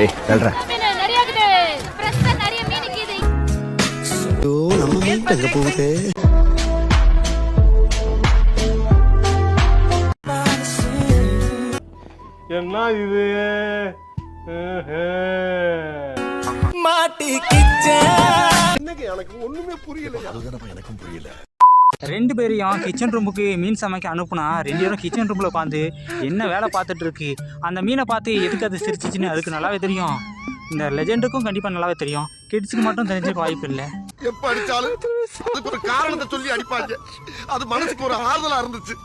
ஏய் தள்ளுற மீன் நிறைய இருக்குது ஃப்ரெஷ்ஷா நிறைய மீன் இருக்குது ஐயோ நம்ம மீன் எங்க போகுது என்ன இது ரெண்டு பேரையும் கிச்சன் ரூமுக்கு மீன் சமைக்க அனுப்புனா ரெண்டு பேரும் கிச்சன் ரூமில் உட்காந்து என்ன வேலை பார்த்துட்டு இருக்கு? அந்த மீனை பார்த்து எதுக்கு அது சிரிச்சிச்சுன்னு அதுக்கு நல்லாவே தெரியும். இந்த லெஜெண்டுக்கும் கண்டிப்பாக நல்லாவே தெரியும். கிட்ஸுக்கு மட்டும் தெரிஞ்சுக்க வாய்ப்பு இல்லை. எப்ப அடிச்சாலும் அதுக்கு ஒரு காரணத்தை சொல்லி அடிப்பாங்க. அது மனசுக்கு ஒரு ஆறுதலா இருந்துச்சு.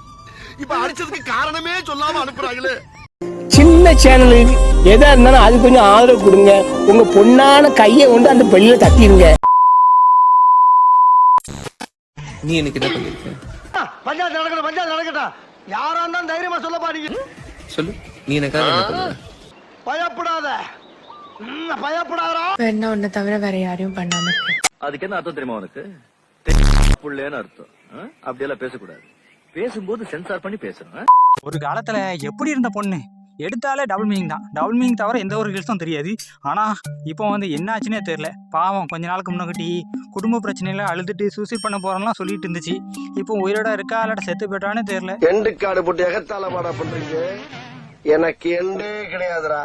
இப்ப அடிச்சதுக்கு காரணமே சொல்லாம அனுப்புறாங்களே. சின்ன சேனலு எதா இருந்தாலும் அது கொஞ்சம் ஆதரவு கொடுங்க. உங்க பொண்ணான கையை கொண்டு அந்த பெல்லில தட்டிடுங்க. நீ எனக்கு என்ன பண்ணிருக்க பஞ்சாயத்து நடக்கட்டும் பஞ்சாயத்து யாரா இருந்தாலும் தைரியமா சொல்ல பாருங்க சொல்லு. நீ எனக்காக என்ன பண்ணுவ பயப்படாத. ம், பயப்படாதடா. என்ன உன்னை தவிர வேற யாரையும் பண்ணாம இருக்கேன் அதுக்கு என்ன அர்த்தம் தெரியுமா உனக்கு? புள்ளேன்னு அர்த்தம். ஆ? அப்படியெல்லாம் பேசக்கூடாது. பேசும்போது சென்சார் பண்ணி பேசணும்? ஒரு காலத்தில் எப்படி இருந்த பொண்ணு? எடுத்தாலே டபுள் மீனிங் தான். டபுள் மீனிங் தவிர எந்த ஒரு கில்ஸும் தெரியாது. ஆனால் இப்போ வந்து என்னாச்சுன்னே தெரில பாவம் கொஞ்ச நாளுக்கு முன்னாடி குடும்ப பிரச்சனையில அழுதுட்டு சூசைட் பண்ண போகிறோம்லாம் சொல்லிட்டு இருந்துச்சு. இப்போ உயிரோட இருக்கா இல்லாட்ட செத்து போயிட்டான்னு தெரில எண்டு காடு போட்டு எகத்தால பாடா பண்றீங்க. எனக்கு எண்டே கிடையாதுடா.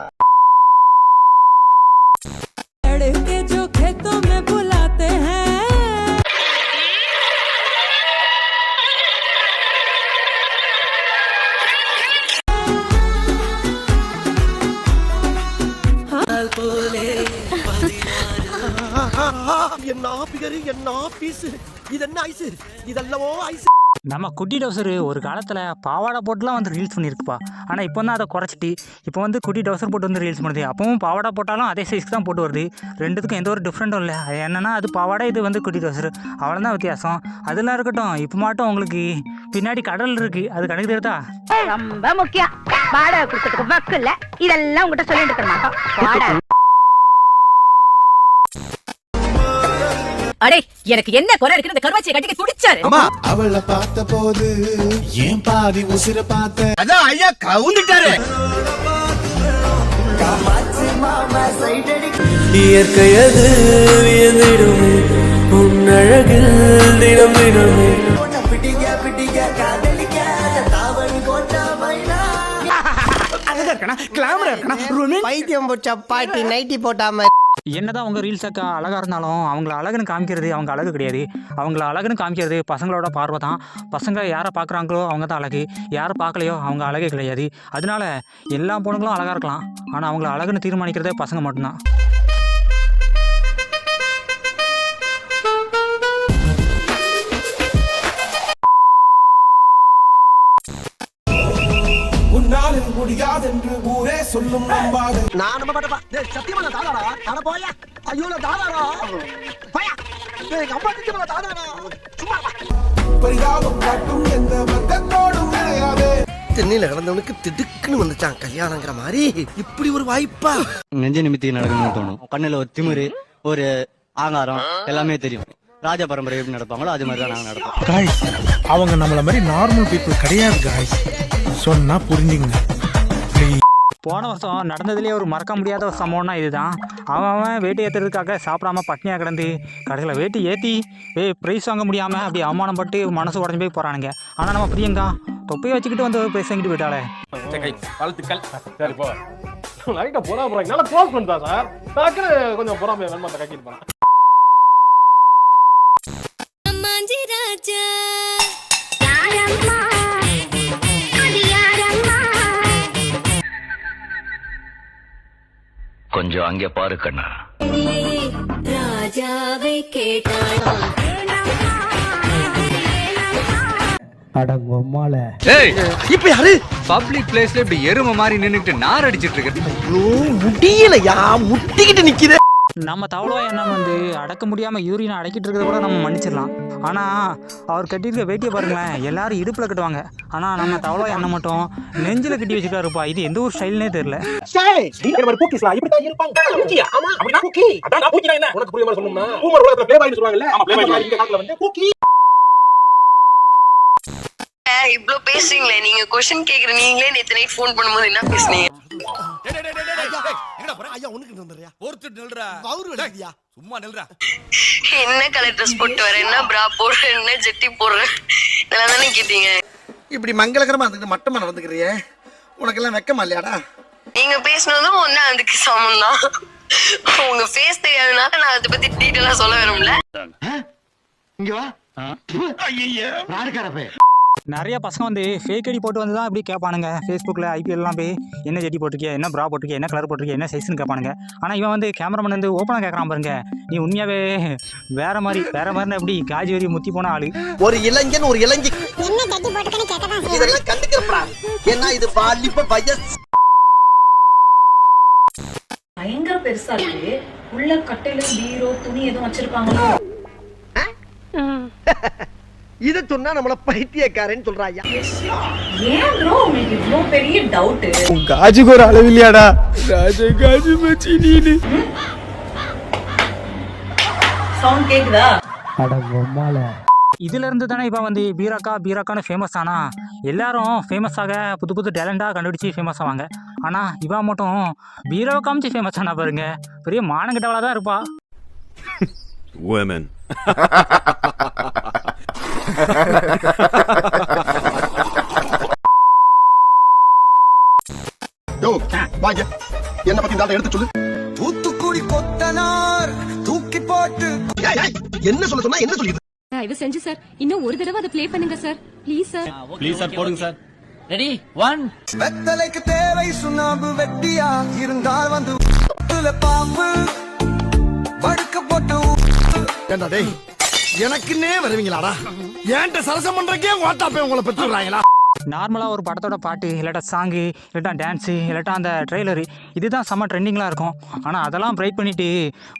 என்ன பிகரு என்ன பீஸ் இது என்ன ஐஸ்? இதெல்லவோ ஐஸ். நம்ம குட்டி டவுசர் ஒரு காலத்தில் பாவாடை போட்டுலாம் வந்து ரீல்ஸ் பண்ணியிருக்குப்பா ஆனால் இப்போ தான் அதை குறைச்சிட்டு இப்போ வந்து குட்டி டவுசர் போட்டு வந்து ரீல்ஸ் பண்ணுது. அப்பவும் பாவாடை போட்டாலும் அதே சைஸ்க்கு தான் போட்டு வருது. ரெண்டுத்துக்கும் எந்த ஒரு டிஃப்ரெண்ட்டும் இல்லை. அது என்னன்னா அது பாவாடை இது வந்து குட்டி டவுசர் அவ்வளோதான் வித்தியாசம். அதெல்லாம் இருக்கட்டும் இப்போ மட்டும் உங்களுக்கு பின்னாடி கடல் இருக்குது அது கணக்கு தெரியுதா? ரொம்ப முக்கியம். வாடகை கொடுக்கறதுக்கு வக்கு இல்ல. இதெல்லாம் உங்ககிட்ட சொல்லிட்டு இருக்க மாட்டோம். அடே எனக்கு என்ன குறை இருக்குன்னு இந்த கருவாச்சியை கட்டிக்க துடிச்சாரு. அவளை பார்த்த போது ஏன் பாதி உசிர பார்த்த அதான் ஐயா கவுந்துட்டாரு. இயற்கையது வியந்திடும். உன்னழகில் தினம் தினம் பைத்தியம் போச்சா பாட்டி நைட்டி போட்டாம என்னதான் அவங்க ரீல்ஸ் அக்கா அழகாக இருந்தாலும் அவங்கள அழகுன்னு காமிக்கிறது அவங்க அழகு கிடையாது. அவங்கள அழகுன்னு காமிக்கிறது பசங்களோட பார்வை தான். பசங்க யாரை பார்க்குறாங்களோ அவங்க தான் அழகு. யாரை பார்க்கலையோ அவங்க அழகே கிடையாது. அதனால எல்லா பொண்ணுங்களும் அழகாக இருக்கலாம். ஆனால் அவங்கள அழகுன்னு தீர்மானிக்கிறதே பசங்க மட்டும்தான். சொல்லும் நம்பாடு நான் நம்ப மாட்டேப்பா டேய் சத்தியமா நான் தாதாடா அட போயா. ஐயோ நான் தாதாடா போயா. டேய் எங்க அம்மா நான் தாதாடா சும்மா பரிதாபம் காட்டும் எந்த வர்க்கத்தோடும் கிடையாது. தென்னையில கிடந்தவனுக்கு திடுக்குன்னு வந்துச்சான் கல்யாணங்கிற மாதிரி. இப்படி ஒரு வாய்ப்பா. நெஞ்ச நிமித்தி நடக்கணும்னு தோணும். கண்ணுல ஒரு திமிரு ஒரு ஆங்காரம் எல்லாமே தெரியும். ராஜ பரம்பரை எப்படி நடப்பாங்களோ அது மாதிரி தான் நாங்க நடப்போம். காய்ஸ் அவங்க நம்மள மாதிரி நார்மல் பீப்புள் கிடையாது காய்ஸ் சொன்னா புரிஞ்சுங்க போன வருஷம் நடந்ததுலேயே ஒரு மறக்க முடியாத ஒரு சம்பவம்னா இதுதான். அவன் அவன் வேட்டி ஏற்றுறதுக்காக சாப்பிடாம பட்னியாக கிடந்து கடைசியில் வேட்டி ஏற்றி வே ப்ரைஸ் வாங்க முடியாமல் அப்படி அவமானப்பட்டு மனசு உடஞ்சி போய் போகிறானுங்க ஆனால் நம்ம பிரியங்கா தொப்பையை வச்சுக்கிட்டு வந்து ப்ரைஸ் வாங்கிட்டு போயிட்டாளே. வாழ்த்துக்கள். சரி போ. நல்லா க்ளோஸ் பண்ணிட்டா சார் டக்குனு கொஞ்சம் பொறாமைய வேணுமா கக்கிட்டு போனா? கொஞ்சம் அங்கே பாரு கண்ணா. இப்ப யாரு? பப்ளிக் பிளேஸ்ல இப்படி எரும மாதிரி நின்னுட்டு நார் அடிச்சிட்டு இருக்கு முடியலையா? முட்டிக்கிட்டு நிக்குது. நம்ம தவளவா எண்ணம் வந்து அடக்க முடியாமல் யூரினை அடக்கிட்டு இருக்கிறத கூட நம்ம மன்னிச்சிடலாம். ஆனால் அவர் கட்டியிருக்க வேட்டியை பாருங்களேன் எல்லாரும் இடுப்பில் கட்டுவாங்க. ஆனால் நம்ம தவளவா எண்ணம் மட்டும் நெஞ்சில் கட்டி வச்சுக்காருப்பா இது எந்த ஒரு ஸ்டைல்னே கூக்கி இவ்ளோ பேசுறீங்களே நீங்க கொஸ்டின் கேக்குற நீங்களே நேத்து நைட் ஃபோன் பண்ணும்போது என்ன பேசுனீங்க? சும்மா நில்றா. என்ன கலர் ட்ரெஸ் போட்டு வர? என்ன பிரா போடுற? என்ன ஜெட்டி போடுற? இதெல்லாம் தானே கேட்டீங்க. இப்படி மங்களகரமா இருந்துட்டு மட்டமா நடந்துக்கிறியே? உனக்கெல்லாம் வெக்கமா இல்லையாடா? நீங்க பேசினதும் ஒண்ணு அதுக்கு சமம் தான் உங்க ஃபேஸ் தெரியாதனால நான் அதை பத்தி டீட்டெயிலா சொல்ல வரும்ல இங்க வா. ஐயா நிறைய பசங்க வந்து ஃபேக் ஐடி போட்டு வந்து தான் இப்படி கேட்பானுங்க. ஃபேஸ்புக்கில் ஐபிஎல்லாம் போய் என்ன ஜெட்டி போட்டிருக்கிய? என்ன ப்ரா போட்டிருக்கிய? என்ன கலர் போட்டிருக்கிய? என்ன சைஸ்னு கேட்பானுங்க. ஆனால் இவன் வந்து கேமராமேன் வந்து ஓப்பனாக கேட்குறான் பாருங்க. நீ உண்மையாவே வேற மாதிரி வேற மாதிரி எப்படி காஜி வரி முத்தி போன ஆளு? ஒரு இளைஞன் ஒரு இளைஞி. இதெல்லாம் கண்டுக்கிறப்பா ஏன்னா இது வாலிப வயசு. பயங்கர பெருசா இருக்கு. உள்ள கட்டையில பீரோ துணி எதுவும் வச்சிருப்பாங்களோ? இத சொன்னா நம்மள பைத்தியக்காரன்னு சொல்றாயா ஏன் ப்ரோ உங்களுக்கு இவ்ளோ பெரிய டவுட் காஜுக்கு ஒரு அளவு இல்லையாடா? ராஜா காஜு மச்சி நீனு. சவுண்ட் கேக்குதா? இதுல இருந்து தானே இப்போ வந்து பீராக்கா பீராக்கான்னு ஃபேமஸ் ஆனா எல்லாரும் ஃபேமஸ் ஆக புது புது டேலண்டாக கண்டுபிடிச்சி ஃபேமஸ் ஆவாங்க. ஆனால் இவன் மட்டும் பீராவை காமிச்சு ஃபேமஸ் ஆனா பாருங்க. பெரிய மானங்கிட்டவளாக தான் இருப்பா. என்ன பத்தி இந்த எடுத்து சொல்லு. தூத்துக்குடி கொத்தனார் தூக்கி போட்டு என்ன சொல்ல சொன்னா என்ன சொல்லிட்டு இது செஞ்சு சார். இன்னும் ஒரு தடவை அதை ப்ளே பண்ணுங்க sir. Please sir. Please sir போடுங்க சார். ரெடி ஒன் வெத்தலைக்கு தேவை சுண்ணாம்பு வெட்டியா இருந்தால் வந்து பாம்பு படுக்க போட்டு ஏண்டா டேய் எனக்குன்னே வருவீங்களாடா? ஏன்ட்ட சரசம் பண்றக்கே ஓட்டாப்பே உங்களை பெற்றுறாங்களா நார்மலாக ஒரு படத்தோட பாட்டு இல்லாட்டா சாங்கு இல்லாட்டா டான்ஸு இல்லாட்டா அந்த ட்ரெய்லரு இதுதான் செம்ம ட்ரெண்டிங்லாம் இருக்கும். ஆனால் அதெல்லாம் ப்ரைட் பண்ணிவிட்டு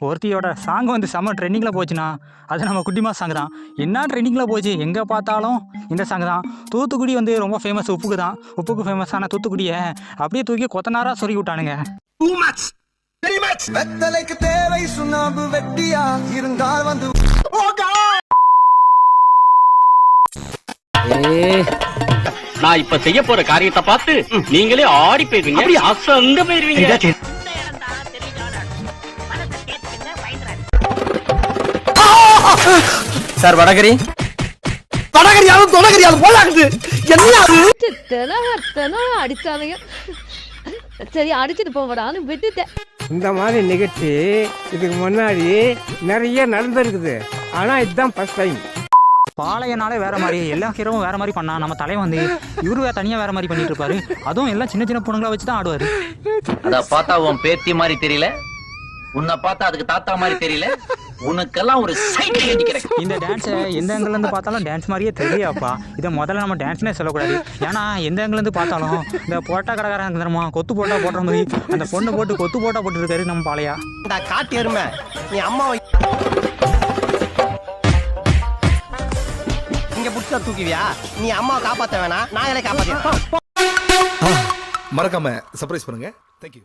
ஒருத்தியோட சாங் வந்து செம்ம ட்ரெண்டிங்கில் போச்சுன்னா அது நம்ம குட்டிமா சாங் தான். என்ன ட்ரெண்டிங்கில் போச்சு? எங்கே பார்த்தாலும் இந்த சாங் தான். தூத்துக்குடி வந்து ரொம்ப ஃபேமஸ் உப்புக்கு தான் உப்புக்கு ஃபேமஸான தூத்துக்குடியை அப்படியே தூக்கி கொத்தனாராக சொருகி விட்டானுங்க. டூ மச் வெரி மச் வெத்தலைக்கு தேவை சுண்ணாம்பு வெட்டியா இருந்தால் வந்து நான் இப்ப செய்ய போற காரியத்தை பார்த்து நீங்களே ஆடி போயிருவீங்க அசந்து போயிருவீங்க சார். வடகரி. வடகரியாலும் தொடகரியாலும் போலாகுது என்ன அது? அடிச்சானுங்க சரி அடிச்சிட்டு போவடான்னு விட்டுட்டேன். இந்த மாதிரி நிகழ்ச்சி இதுக்கு முன்னாடி நிறைய நடந்திருக்குது. ஆனா இதுதான் ஃபர்ஸ்ட் டைம் பாளையனாலே வேற மாதிரி எல்லா ஹீரோவும் வேற மாதிரி பண்ணா நம்ம தலைவன் வந்து இவரு தனியா வேற மாதிரி பண்ணிட்டு இருப்பாரு. அதுவும் எல்லாம் சின்ன சின்ன பொண்ணுங்களா வச்சு தான் ஆடுவாரு. அத பார்த்தா உன் பேத்தி மாதிரி தெரியல. உன்னை பார்த்தா அதுக்கு தாத்தா மாதிரி தெரியல. உனக்கெல்லாம் ஒரு சைக்கிள் கட்டிக்கிறேன் இந்த டான்ஸை எந்த ஆங்கிள் இருந்து பார்த்தாலும் டான்ஸ் மாதிரியே தெரியாப்பா. இதை முதல்ல நம்ம டான்ஸ்னே சொல்லக்கூடாது. ஏன்னா எந்த ஆங்கிள் இருந்து பார்த்தாலும் இந்த போட்டா கடைக்காரன் தெரியுமா? கொத்து போட்டா போடுற மாதிரி. அந்த பொண்ணு போட்டு கொத்து போட்டா போட்டு இருக்காரு நம்ம பாளையா. காட்டு எருமை நீ அம்மாவை இங்க தூக்குவியா? நீ அம்மா காப்பாத்த வேணாம் நாங்களே காப்பாத்தி மறக்காம சர்ப்ரைஸ் பண்ணுங்க. தேங்க்யூ